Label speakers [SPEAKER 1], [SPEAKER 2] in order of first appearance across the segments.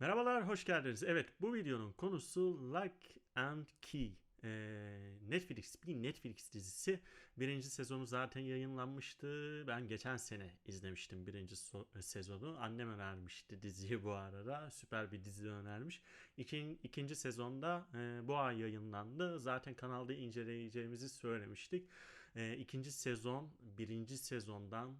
[SPEAKER 1] Merhabalar, hoş geldiniz. Evet, bu videonun konusu Lock and Key. Ee, Netflix, bir Netflix dizisi. Birinci sezonu zaten yayınlanmıştı. Ben geçen sene izlemiştim birinci so- sezonu. Annem önermişti diziyi bu arada. Süper bir dizi önermiş. İkin, ikinci sezonda e, bu ay yayınlandı. Zaten kanalda inceleyeceğimizi söylemiştik. E, ikinci sezon birinci sezondan e,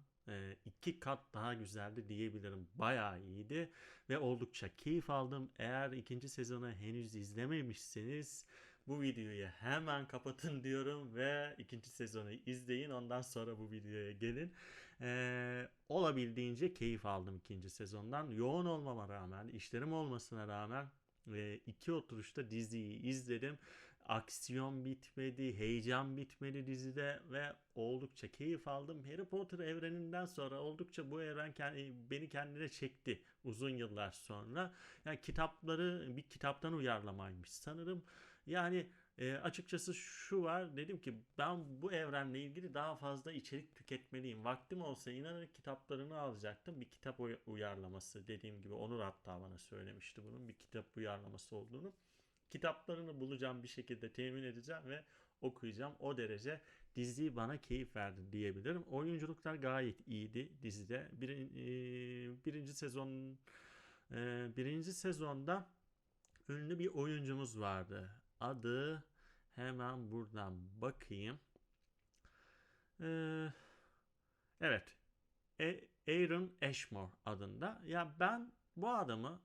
[SPEAKER 1] iki kat daha güzeldi diyebilirim. Bayağı iyiydi ve oldukça keyif aldım. Eğer ikinci sezonu henüz izlememişseniz bu videoyu hemen kapatın diyorum ve ikinci sezonu izleyin. Ondan sonra bu videoya gelin. E, olabildiğince keyif aldım ikinci sezondan. Yoğun olmama rağmen, işlerim olmasına rağmen ve iki oturuşta diziyi izledim. Aksiyon bitmedi, heyecan bitmedi dizide ve oldukça keyif aldım. Harry Potter evreninden sonra oldukça bu evren kendi, beni kendine çekti uzun yıllar sonra. Yani kitapları bir kitaptan uyarlamaymış sanırım. Yani e, açıkçası şu var dedim ki ben bu evrenle ilgili daha fazla içerik tüketmeliyim. Vaktim olsa inanın kitaplarını alacaktım. Bir kitap uy- uyarlaması dediğim gibi Onur hatta bana söylemişti bunun bir kitap uyarlaması olduğunu. Kitaplarını bulacağım bir şekilde temin edeceğim ve okuyacağım. O derece dizi bana keyif verdi diyebilirim. Oyunculuklar gayet iyiydi dizide. Bir, e, birinci sezon e, birinci sezonda ünlü bir oyuncumuz vardı. Adı hemen buradan bakayım. Ee, evet. E- Aaron Ashmore adında. Ya ben bu adamı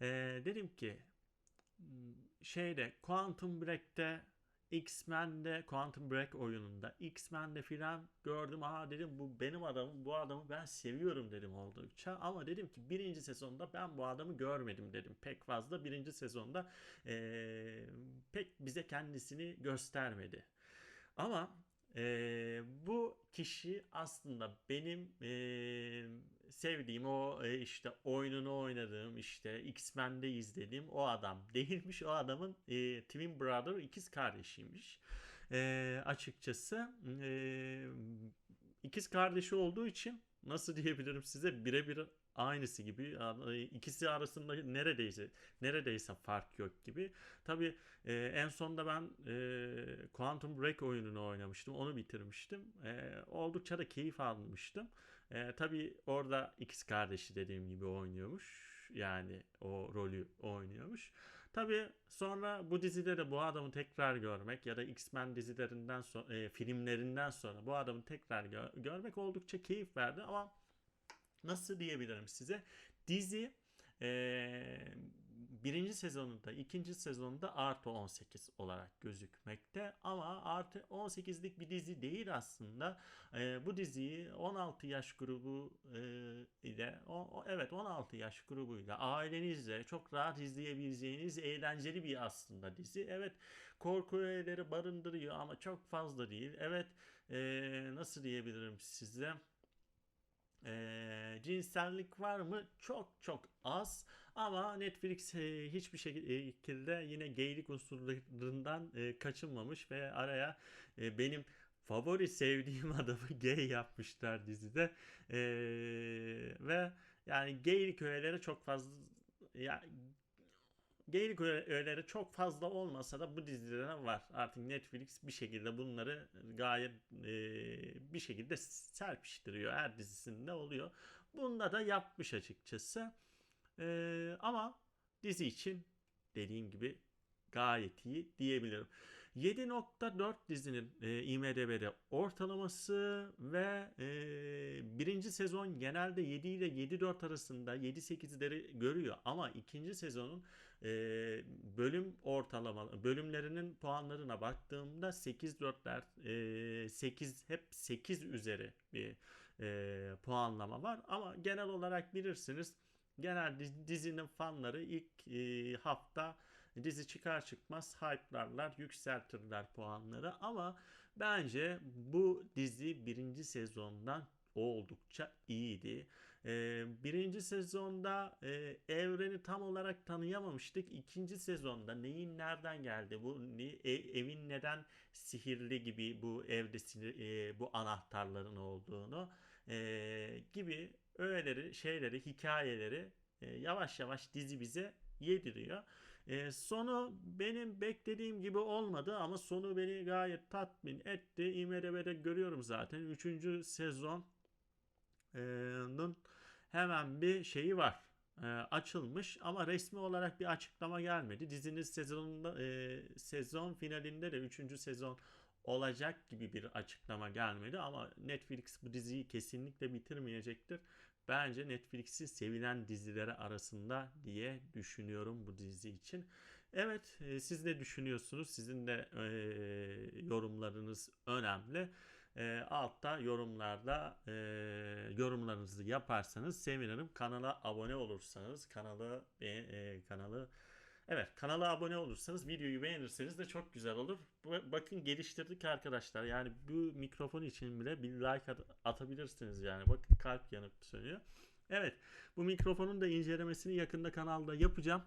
[SPEAKER 1] e, dedim ki şeyde Quantum Break'te X-Men'de Quantum Break oyununda X-Men'de filan gördüm. Aa dedim bu benim adamım. Bu adamı ben seviyorum dedim oldukça. Ama dedim ki birinci sezonda ben bu adamı görmedim dedim. Pek fazla birinci sezonda eee, pek bize kendisini göstermedi. Ama eee, bu kişi aslında benim eee, sevdiğim o e, işte oyununu oynadığım işte X-Men'de izlediğim o adam değilmiş. O adamın e, twin brother ikiz kardeşiymiş. E, açıkçası e, ikiz kardeşi olduğu için nasıl diyebilirim size birebir aynısı gibi ikisi arasında neredeyse neredeyse fark yok gibi. Tabii e, en sonda ben e, Quantum Break oyununu oynamıştım. Onu bitirmiştim. E, oldukça da keyif almıştım. E, tabii orada ikiz kardeşi dediğim gibi oynuyormuş. Yani o rolü oynuyormuş. Tabii sonra bu dizide de bu adamı tekrar görmek ya da X-Men dizilerinden sonra e, filmlerinden sonra bu adamı tekrar gö- görmek oldukça keyif verdi ama nasıl diyebilirim size? Dizi eee, birinci sezonunda, ikinci sezonunda artı 18 olarak gözükmekte. Ama artı 18'lik bir dizi değil aslında. Eee, bu diziyi 16 yaş grubu eee, ile, o, o- evet 16 yaş grubuyla ailenizle çok rahat izleyebileceğiniz eğlenceli bir aslında dizi. Evet korku öğeleri barındırıyor ama çok fazla değil. Evet eee, nasıl diyebilirim size? Ee, cinsellik var mı? Çok çok az. Ama Netflix e, hiçbir şekilde yine geylik unsurlarından e, kaçınmamış ve araya e, benim favori sevdiğim adamı gay yapmışlar dizide. Ee, ve yani geylik öğeleri çok fazla ya Geylik öğe- öğeleri çok fazla olmasa da bu dizilerde var. Artık Netflix bir şekilde bunları gayet e, bir şekilde serpiştiriyor. Her dizisinde oluyor. Bunda da yapmış açıkçası. E, ama dizi için dediğim gibi gayet iyi diyebilirim. 7.4 dizinin e, IMDb'de ortalaması ve e, birinci sezon genelde 7 ile 7.4 arasında 7-8'leri görüyor ama ikinci sezonun e, bölüm ortalama bölümlerinin puanlarına baktığımda 8.4'ler e, 8 hep 8 üzeri bir e, puanlama var ama genel olarak bilirsiniz genel diz- dizinin fanları ilk e, hafta dizi çıkar çıkmaz hype'larlar, yükseltirler puanları ama bence bu dizi birinci sezondan oldukça iyiydi. Ee, birinci sezonda e, evreni tam olarak tanıyamamıştık. İkinci sezonda neyin nereden geldi, bu ne- e- evin neden sihirli gibi bu evde e, bu anahtarların olduğunu e, gibi öğeleri, şeyleri, hikayeleri e, yavaş yavaş dizi bize yediriyor. E, sonu benim beklediğim gibi olmadı ama sonu beni gayet tatmin etti. IMDb'de görüyorum zaten. 3. sezonun hemen bir şeyi var. E, açılmış ama resmi olarak bir açıklama gelmedi. Dizinin sezonunda e, sezon finalinde de 3. sezon olacak gibi bir açıklama gelmedi ama Netflix bu diziyi kesinlikle bitirmeyecektir. Bence Netflix'in sevilen dizileri arasında diye düşünüyorum bu dizi için. Evet, e, siz ne düşünüyorsunuz? Sizin de e, yorumlarınız önemli. E, altta yorumlarda e, yorumlarınızı yaparsanız sevinirim. Kanala abone olursanız, kanalı e, e, kanalı Evet kanala abone olursanız videoyu beğenirseniz de çok güzel olur. Bakın geliştirdik arkadaşlar. Yani bu mikrofon için bile bir like at- atabilirsiniz yani. Bakın kalp yanıp sönüyor. Evet bu mikrofonun da incelemesini yakında kanalda yapacağım.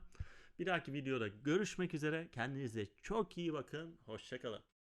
[SPEAKER 1] Bir dahaki videoda görüşmek üzere. Kendinize çok iyi bakın. Hoşçakalın.